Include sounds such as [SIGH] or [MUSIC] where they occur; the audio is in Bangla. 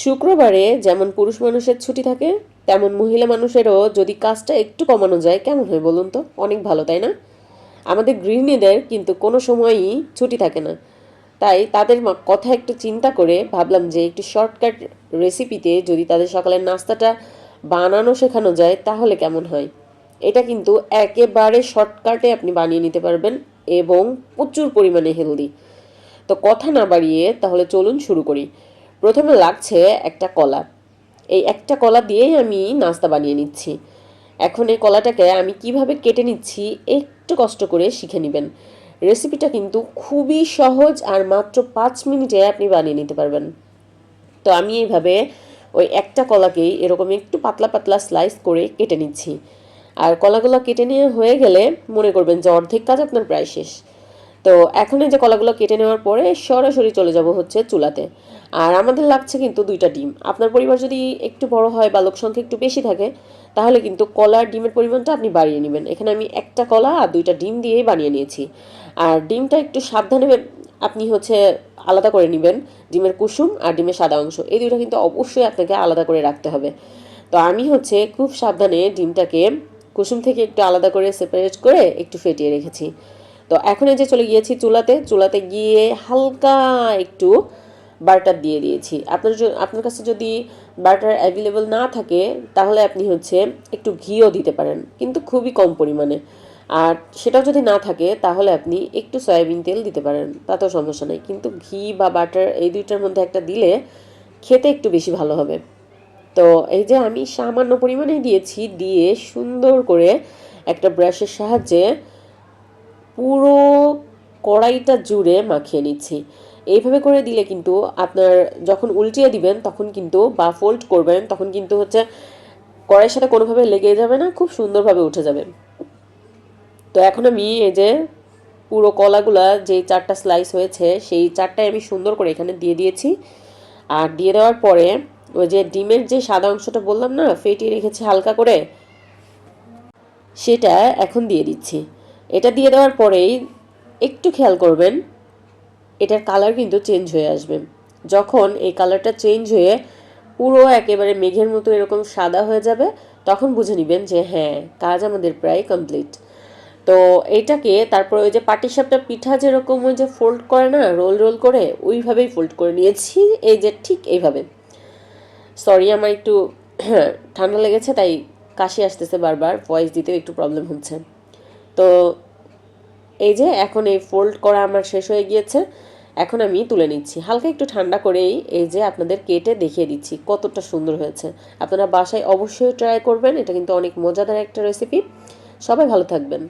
শুক্রবারে যেমন পুরুষ মানুষের ছুটি থাকে, তেমন মহিলা মানুষেরও যদি কাজটা একটু কমানো যায়, কেমন হয় বলুন তো? অনেক ভালো, তাই না? আমাদের গৃহিণীদের কিন্তু কোনো সময়ই ছুটি থাকে না। তাই তাদের কথা একটু চিন্তা করে ভাবলাম যে একটু শর্টকাট রেসিপিতে যদি তাদের সকালের নাস্তাটা বানানো শেখানো যায়, তাহলে কেমন হয়? এটা কিন্তু একেবারে শর্টকাটে আপনি বানিয়ে নিতে পারবেন এবং প্রচুর পরিমাণে হেলদি তো কথা না বাড়িয়ে তাহলে চলুন শুরু করি। প্রথমে লাগছে একটা কলা। এই একটা কলা দিয়েই আমি নাস্তা বানিয়ে নিচ্ছি। এখন এই কলাটাকে আমি কীভাবে কেটে নিচ্ছি একটু কষ্ট করে শিখে নেবেন। রেসিপিটা কিন্তু খুবই সহজ আর মাত্র পাঁচ মিনিটে আপনি বানিয়ে নিতে পারবেন। তো আমি এইভাবে ওই একটা কলাকেই এরকম একটু পাতলা পাতলা স্লাইস করে কেটে নিচ্ছি। আর কলাগুলো কেটে নিয়ে হয়ে গেলে মনে করবেন যে অর্ধেক কাজ আপনার প্রায় শেষ। তো এখন এই যে কলাগুলো কেটে নেওয়ার পরে সরাসরি চলে যাব হচ্ছে চুলাতে। আর আমাদের লাগছে কিন্তু দুইটা ডিম। আপনার পরিবার যদি একটু বড় হয় বা লোক সংখ্যা একটু বেশি থাকে, তাহলে কিন্তু কলার ডিমের পরিমাণটা আপনি বাড়িয়ে নেবেন। এখানে আমি একটা কলা আর দুইটা ডিম দিয়েই বানিয়ে নিয়েছি। আর ডিমটা একটু সাবধানে আপনি হচ্ছে আলাদা করে নেবেন, ডিমের কুসুম আর ডিমের সাদা অংশ। এই দুইটা কিন্তু অবশ্যই আপনাকে আলাদা করে রাখতে হবে। তো আমি হচ্ছে খুব সাবধানে ডিমটাকে কুসুম থেকে একটু আলাদা করে সেপারেট করে একটু ফেটিয়ে রেখেছি। তো এখন এই যে চলে গিয়েছি চুলাতে চুলাতে গিয়ে হালকা একটু বাটার দিয়ে দিয়েছি। আপনার আপনার কাছে যদি বাটার অ্যাভেলেবল না থাকে, তাহলে আপনি হচ্ছে একটু ঘিও দিতে পারেন, কিন্তু খুবই কম পরিমাণে। আর সেটাও যদি না থাকে, তাহলে আপনি একটু সয়াবিন তেল দিতে পারেন, তাতেও সমস্যা নেই। কিন্তু ঘি বা বাটার এই দুইটার মধ্যে একটা দিলে খেতে একটু বেশি ভালো হবে। তো এই যে আমি সামান্য পরিমাণে দিয়েছি, দিয়ে সুন্দর করে একটা ব্রাশের সাহায্যে পুরো কড়াইটা জুড়ে মাখিয়ে নিচ্ছি। এইভাবে করে দিলে কিন্তু আপনার যখন উল্টিয়ে দিবেন, তখন কিন্তু বা ফোল্ড করবেন, তখন কিন্তু হচ্ছে কড়াইয়ের সাথে কোনোভাবে লেগে যাবে না, খুব সুন্দরভাবে উঠে যাবে। তো এখন আমি এই যে পুরো কলাগুলা যে চারটা স্লাইস হয়েছে, সেই চারটাই আমি সুন্দর করে এখানে দিয়ে দিয়েছি। আর দিয়ে দেওয়ার পরে ওই যে ডিমের যে সাদা অংশটা বললাম না, ফেটিয়ে রেখেছি হালকা করে, সেটা এখন দিয়ে দিচ্ছি। এটা দিয়ে দেওয়ার পরেই একটু খেয়াল করবেন, এটার কালার কিন্তু চেঞ্জ হয়ে আসবে। যখন এই কালারটা চেঞ্জ হয়ে পুরো একেবারে মেঘের মতো এরকম সাদা হয়ে যাবে, তখন বুঝে নেবেন যে হ্যাঁ কাজ আমাদের প্রায় কমপ্লিট তো এটাকে তারপর ওই যে পাটিসাপটা পিঠা যেরকম ওই যে ফোল্ড করে না রোল রোল করে, ওইভাবেই ফোল্ড করে নিয়েছি, এই যে ঠিক এইভাবে। সরি আমার একটু [CLEARS THROAT] ঠান্ডা লেগেছে, তাই কাশি আসতেছে বারবার ভয়েস দিতেও একটু প্রবলেম হচ্ছে। তো এই যে এখন এই ফোল্ড করা আমার শেষ হয়ে গিয়েছে, এখন আমি তুলে নিচ্ছি। হালকা একটু ঠান্ডা করেই এই যে আপনাদের কেটে দেখিয়ে দিচ্ছি কতটা সুন্দর হয়েছে। আপনারা বাসায় অবশ্যই ট্রাই করবেন, এটা কিন্তু অনেক মজাদার একটা রেসিপি সবাই ভালো থাকবেন।